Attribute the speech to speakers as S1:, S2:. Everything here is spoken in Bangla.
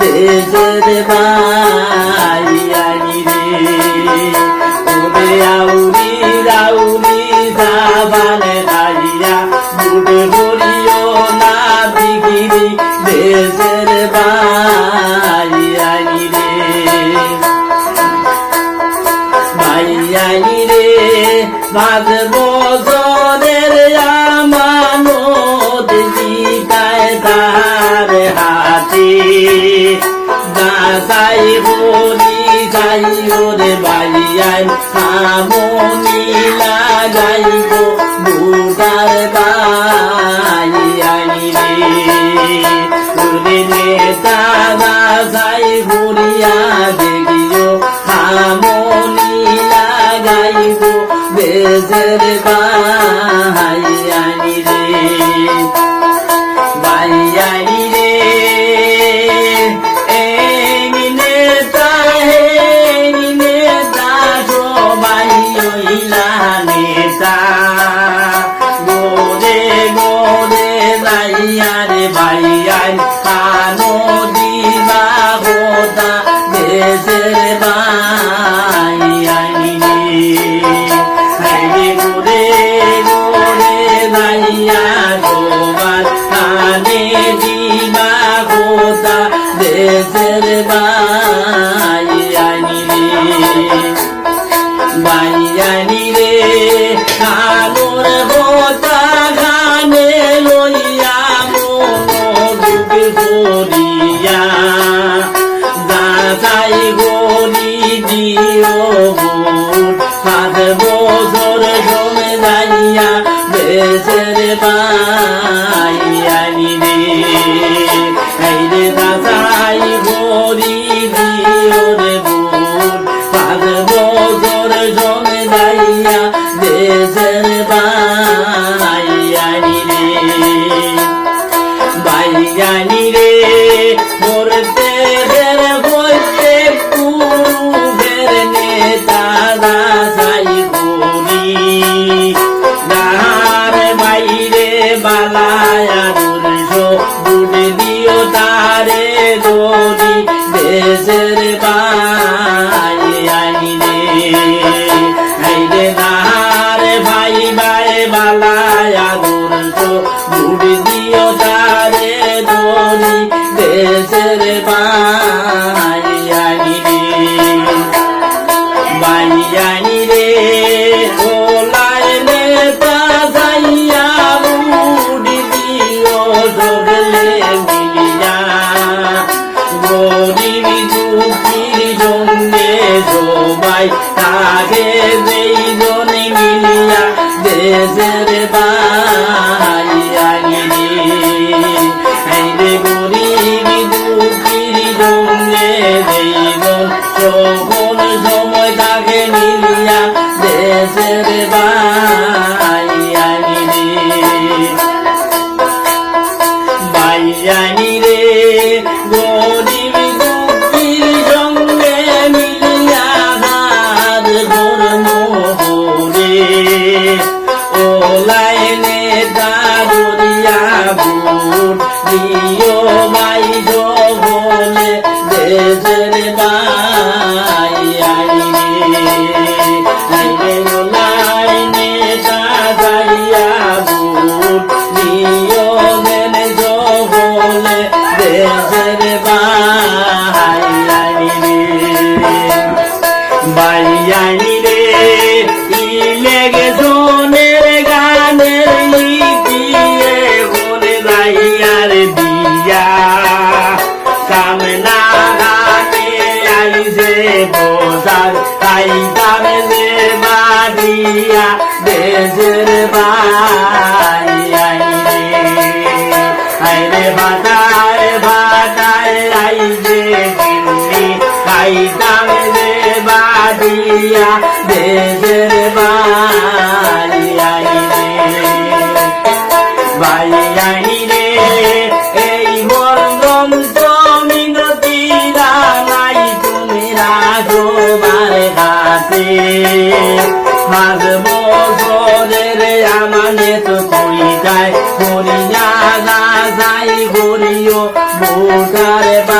S1: দেশের বাড়ি আনি রে। ওরে আউরি রাউরি দাবানে আইয়া বুড়ে বলিও না বিগিরি দেশের বাড়ি আনি রে। বাড়ি আনি রে, বাজবো মনি লাগাইব বুবার বাই আইরে দাদা যাই ঘুরিয়া দেখিও হামনি লাগাইব বেজের বাই আইরে করিয়া। দাদাই গরি দিও পাঁচ বছর জমে যাইয়া বেসের পাইয়ানি রে এই রে দাদাই গরি দিও রে পাঁচ বছর জমে যাইয়া বেসের পা লাইনে দারুরিয়া বুট দিও মাই জগনে দেশের মাই বাড়িয়া দেশের বাই আইরে আইরে ভাটায় ভাটায় আইছে চিমনি খাইতাম যে বাড়িয়া দেশের আমানে তো কই যায় করি না যাই করিও বোটার বা